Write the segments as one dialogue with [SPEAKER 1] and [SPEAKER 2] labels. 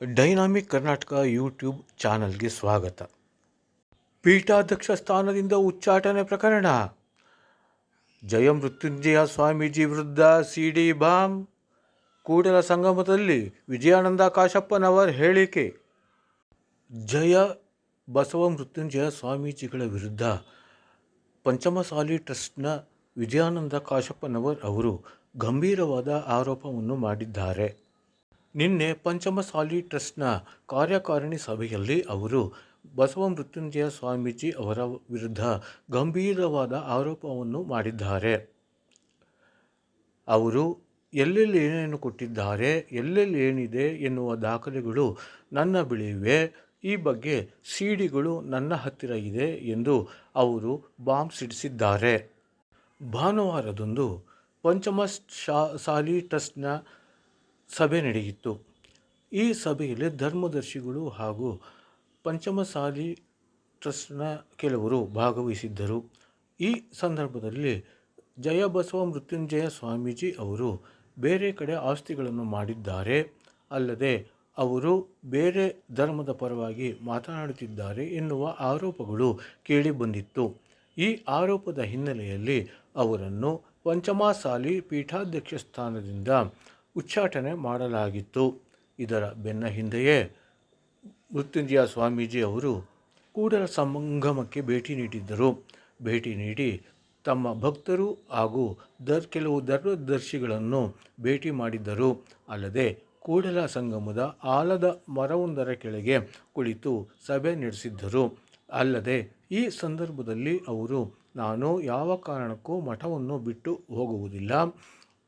[SPEAKER 1] Dynamic Karnataka YouTube ಚಾನಲ್ಗೆ ಸ್ವಾಗತ. ಪೀಠಾಧ್ಯಕ್ಷ ಸ್ಥಾನದಿಂದ ಉಚ್ಚಾಟನೆ ಪ್ರಕರಣ. ಜಯ ಮೃತ್ಯುಂಜಯ ಸ್ವಾಮೀಜಿ ವಿರುದ್ಧ ಸಿ ಡಿ ಬಾಮ್ ಕೂಡಲ ಸಂಗಮದಲ್ಲಿ ವಿಜಯಾನಂದ ಕಾಶಪ್ಪನವರ್ ಹೇಳಿಕೆ. ಜಯ ಬಸವ ಮೃತ್ಯುಂಜಯ ಸ್ವಾಮೀಜಿಗಳ ವಿರುದ್ಧ ಪಂಚಮಸಾಲಿ ಟ್ರಸ್ಟ್ನ ವಿಜಯಾನಂದ ಕಾಶಪ್ಪನವರ್ ಅವರು ಗಂಭೀರವಾದ ಆರೋಪವನ್ನು ಮಾಡಿದ್ದಾರೆ. ನಿನ್ನೆ ಪಂಚಮಸಾಲಿ ಟ್ರಸ್ಟ್ನ ಕಾರ್ಯಕಾರಿಣಿ ಸಭೆಯಲ್ಲಿ ಅವರು ಬಸವ ಮೃತ್ಯುಂಜಯ ಸ್ವಾಮೀಜಿ ಅವರ ವಿರುದ್ಧ ಗಂಭೀರವಾದ ಆರೋಪವನ್ನು ಮಾಡಿದ್ದಾರೆ. ಅವರು ಎಲ್ಲೆಲ್ಲಿ ಏನೇನು ಕೊಟ್ಟಿದ್ದಾರೆ, ಎಲ್ಲೆಲ್ಲಿ ಏನಿದೆ ಎನ್ನುವ ದಾಖಲೆಗಳು ನನ್ನ ಬಳಿ ಇವೆ ಈ ಬಗ್ಗೆ ಸಿಡಿಗಳು ನನ್ನ ಹತ್ತಿರ ಇದೆ ಎಂದು ಅವರು ಬಾಂಬ್ ಸಿಡಿಸಿದ್ದಾರೆ. ಭಾನುವಾರದಂದು ಪಂಚಮ ಶಾ ಸಾಲಿ ಟ್ರಸ್ಟ್ನ ಸಭೆ ನಡೆಯಿತು. ಈ ಸಭೆಯಲ್ಲಿ ಧರ್ಮದರ್ಶಿಗಳು ಹಾಗೂ ಪಂಚಮಸಾಲಿ ಟ್ರಸ್ಟ್ನ ಕೆಲವರು ಭಾಗವಹಿಸಿದ್ದರು. ಈ ಸಂದರ್ಭದಲ್ಲಿ ಜಯಬಸವ ಮೃತ್ಯುಂಜಯ ಸ್ವಾಮೀಜಿ ಅವರು ಬೇರೆ ಕಡೆ ಆಸ್ತಿಗಳನ್ನು ಮಾಡಿದ್ದಾರೆ. ಅಲ್ಲದೆ ಅವರು ಬೇರೆ ಧರ್ಮದ ಪರವಾಗಿ ಮಾತನಾಡುತ್ತಿದ್ದಾರೆ ಎನ್ನುವ ಆರೋಪಗಳು ಕೇಳಿಬಂದಿತ್ತು ಈ ಆರೋಪದ ಹಿನ್ನೆಲೆಯಲ್ಲಿ ಅವರನ್ನು ಪಂಚಮಸಾಲಿ ಪೀಠಾಧ್ಯಕ್ಷ ಸ್ಥಾನದಿಂದ ಉಚ್ಚಾಟನೆ ಮಾಡಲಾಗಿತ್ತು. ಇದರ ಬೆನ್ನ ಹಿಂದೆಯೇ ಮೃತ್ಯುಂಜಯ ಸ್ವಾಮೀಜಿ ಅವರು ಕೂಡಲ ಸಂಗಮಕ್ಕೆ ಭೇಟಿ ನೀಡಿದ್ದರು. ಭೇಟಿ ನೀಡಿ ತಮ್ಮ ಭಕ್ತರು ಹಾಗೂ ದರ್ ಕೆಲವು ದರ್ವದರ್ಶಿಗಳನ್ನು ಭೇಟಿ ಮಾಡಿದ್ದರು. ಅಲ್ಲದೆ ಕೂಡಲ ಸಂಗಮದ ಆಲದ ಮರವೊಂದರ ಕೆಳಗೆ ಕುಳಿತು ಸಭೆ ನಡೆಸಿದ್ದರು. ಅಲ್ಲದೆ ಈ ಸಂದರ್ಭದಲ್ಲಿ ಅವರು, ನಾನು ಯಾವ ಕಾರಣಕ್ಕೂ ಮಠವನ್ನು ಬಿಟ್ಟು ಹೋಗುವುದಿಲ್ಲ.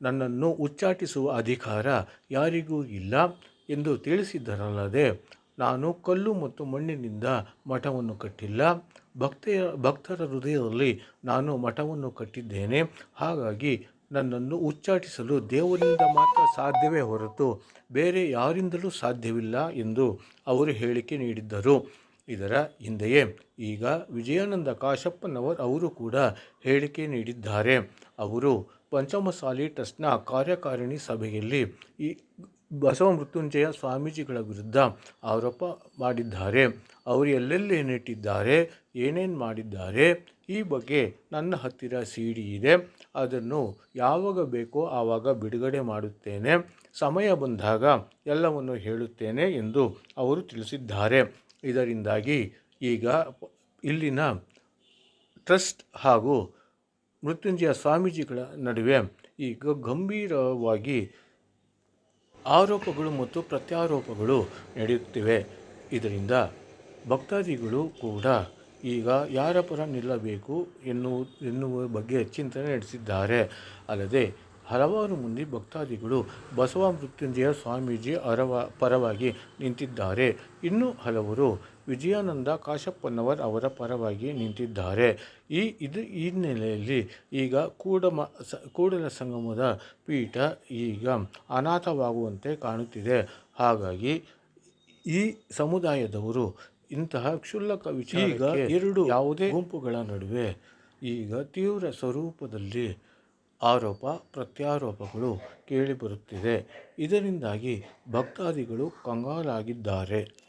[SPEAKER 1] ನನ್ನನ್ನು ಉಚ್ಚಾಟಿಸುವ ಅಧಿಕಾರ ಯಾರಿಗೂ ಇಲ್ಲ ಎಂದು ತಿಳಿಸಿದ್ದರಲ್ಲದೆ ನಾನು ಕಲ್ಲು ಮತ್ತು ಮಣ್ಣಿನಿಂದ ಮಠವನ್ನು ಕಟ್ಟಿಲ್ಲ. ಭಕ್ತೆಯ, ಭಕ್ತರ ಹೃದಯದಲ್ಲಿ ನಾನು ಮಠವನ್ನು ಕಟ್ಟಿದ್ದೇನೆ. ಹಾಗಾಗಿ ನನ್ನನ್ನು ಉಚ್ಚಾಟಿಸಲು ದೇವರಿಂದ ಮಾತ್ರ ಸಾಧ್ಯವೇ ಹೊರತು ಬೇರೆ ಯಾರಿಂದಲೂ ಸಾಧ್ಯವಿಲ್ಲ ಎಂದು ಅವರು ಹೇಳಿಕೆ ನೀಡಿದ್ದರು. ಇದರ ಹಿಂದೆಯೇ ಈಗ ವಿಜಯಾನಂದ ಕಾಶಪ್ಪನವರ್ ಅವರು ಕೂಡ ಹೇಳಿಕೆ ನೀಡಿದ್ದಾರೆ. ಅವರು ಪಂಚಮಸಾಲಿ ಟ್ರಸ್ಟ್ನ ಕಾರ್ಯಕಾರಿಣಿ ಸಭೆಯಲ್ಲಿ ಈ ಬಸವ ಮೃತ್ಯುಂಜಯ ಸ್ವಾಮೀಜಿಗಳ ವಿರುದ್ಧ ಆರೋಪ ಮಾಡಿದ್ದಾರೆ. ಅವರು ಎಲ್ಲೆಲ್ಲಿ ಏನಿಟ್ಟಿದ್ದಾರೆ ಏನೇನು ಮಾಡಿದ್ದಾರೆ, ಈ ಬಗ್ಗೆ ನನ್ನ ಹತ್ತಿರ ಸಿ ಡಿ ಇದೆ. ಅದನ್ನು ಯಾವಾಗ ಬೇಕೋ ಆವಾಗ ಬಿಡುಗಡೆ ಮಾಡುತ್ತೇನೆ. ಸಮಯ ಬಂದಾಗ ಎಲ್ಲವನ್ನು ಹೇಳುತ್ತೇನೆ ಎಂದು ಅವರು ತಿಳಿಸಿದ್ದಾರೆ. ಇದರಿಂದಾಗಿ ಈಗ ಇಲ್ಲಿನ ಟ್ರಸ್ಟ್ ಹಾಗೂ ಮೃತ್ಯುಂಜಯ ಸ್ವಾಮೀಜಿಗಳ ನಡುವೆ ಈಗ ಗಂಭೀರವಾಗಿ ಆರೋಪಗಳು ಮತ್ತು ಪ್ರತ್ಯಾರೋಪಗಳು ನಡೆಯುತ್ತಿವೆ. ಇದರಿಂದ ಭಕ್ತಾದಿಗಳು ಕೂಡ ಈಗ ಯಾರ ಪರ ನಿಲ್ಲಬೇಕು ಎನ್ನುವ ಎನ್ನುವ ಬಗ್ಗೆ ಚಿಂತನೆ ನಡೆಸಿದ್ದಾರೆ. ಅಲ್ಲದೆ ಹಲವಾರು ಮಂದಿ ಭಕ್ತಾದಿಗಳು ಬಸವ ಮೃತ್ಯುಂಜಯ ಸ್ವಾಮೀಜಿ ಅರವ ಪರವಾಗಿ ನಿಂತಿದ್ದಾರೆ. ಇನ್ನು ಹಲವರು ವಿಜಯಾನಂದ ಕಾಶಪ್ಪನವರ್ ಅವರ ಪರವಾಗಿ ನಿಂತಿದ್ದಾರೆ. ಈ ಇದು ಈ ಹಿನ್ನೆಲೆಯಲ್ಲಿ ಈಗ ಕೂಡಮ ಸ ಕೂಡಲ ಸಂಗಮದ ಪೀಠ ಈಗ ಅನಾಥವಾಗುವಂತೆ ಕಾಣುತ್ತಿದೆ. ಹಾಗಾಗಿ ಈ ಸಮುದಾಯದವರು ಇಂತಹ ಕ್ಷುಲ್ಲಕ ವಿಚಾರ ಈಗ ಎರಡು ಯಾವುದೇ ಗುಂಪುಗಳ ನಡುವೆ ಈಗ ತೀವ್ರ ಸ್ವರೂಪದಲ್ಲಿ ಆರೋಪ ಪ್ರತ್ಯಾರೋಪಗಳು ಕೇಳಿಬರುತ್ತಿದೆ. ಇದರಿಂದಾಗಿ ಭಕ್ತಾದಿಗಳು ಕಂಗಾಲಾಗಿದ್ದಾರೆ.